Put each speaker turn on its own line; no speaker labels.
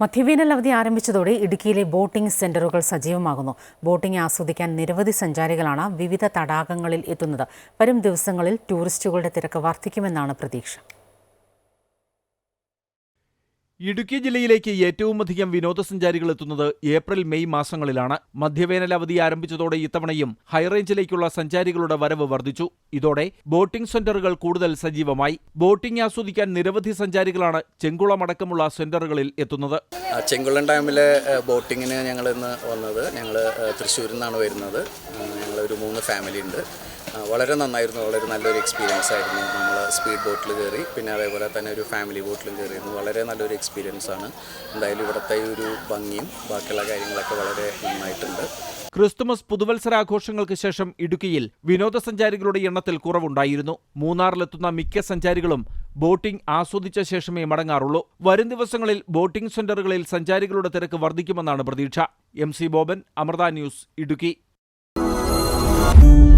മധ്യവേനൽ അവധി ആരംഭിച്ചതോടെ ഇടുക്കിയിലെ ബോട്ടിംഗ് സെന്ററുകൾ സജീവമാകുന്നു. ബോട്ടിംഗ് ആസ്വദിക്കാൻ നിരവധി സഞ്ചാരികളാണ് വിവിധ തടാകങ്ങളിൽ എത്തുന്നത്. വരും ദിവസങ്ങളിൽ ടൂറിസ്റ്റുകളുടെ തിരക്ക് വർദ്ധിക്കുമെന്നാണ് പ്രതീക്ഷ.
ഇടുക്കി ജില്ലയിലേക്ക് ഏറ്റവുമധികം വിനോദസഞ്ചാരികൾ എത്തുന്നത് ഏപ്രിൽ മെയ് മാസങ്ങളിലാണ്. മധ്യവേനൽ അവധി ആരംഭിച്ചതോടെ ഇത്തവണയും ഹൈറേഞ്ചിലേക്കുള്ള സഞ്ചാരികളുടെ വരവ് വർദ്ധിച്ചു. ഇതോടെ ബോട്ടിംഗ് സെന്ററുകൾ കൂടുതൽ സജീവമായി. ബോട്ടിംഗ് ആസ്വദിക്കാൻ നിരവധി സഞ്ചാരികളാണ് ചെങ്കുളമടക്കമുള്ള സെന്ററുകളിൽ എത്തുന്നത്.
ചെങ്കുളം ഡാമിലെ ബോട്ടിങ്ങിന് ഞങ്ങൾ ഇന്ന് വന്നത്. ഞങ്ങൾ തൃശ്ശൂരിൽ നിന്നാണ് വരുന്നത്. ഞങ്ങളൊരു മൂന്ന് ഫാമിലി ഉണ്ട്. വളരെ നന്നായിരുന്നു. വളരെ നല്ലൊരു എക്സ്പീരിയൻസ് ആയിരുന്നു നമ്മൾ സ്പീഡ് ബോട്ടിൽ കയറി പിന്നെ അതേപോലെ തന്നെ ഒരു ഫാമിലി ബോട്ടിലും കയറിയിരുന്നു വളരെ നല്ലൊരു എക്സ്പീരിയൻസ് ആണ്. എന്തായാലും ഇവിടുത്തെ ഒരു ഭംഗിയും ബാക്കിയുള്ള കാര്യങ്ങളൊക്കെ വളരെ നന്നായിട്ടുണ്ട്.
ക്രിസ്തുമസ് പുതുവത്സരാഘോഷങ്ങൾക്ക് ശേഷം ഇടുക്കിയിൽ വിനോദസഞ്ചാരികളുടെ എണ്ണത്തിൽ കുറവുണ്ടായിരുന്നു. മൂന്നാറിലെത്തുന്ന മിക്ക സഞ്ചാരികളും ബോട്ടിംഗ് ആസ്വദിച്ച ശേഷമേ മടങ്ങാറുള്ളൂ. വരും ദിവസങ്ങളിൽ ബോട്ടിംഗ് സെന്ററുകളിൽ സഞ്ചാരികളുടെ തിരക്ക് വർദ്ധിക്കുമെന്നാണ് പ്രതീക്ഷ. M C Boban Amrita news Idukki. Thank you.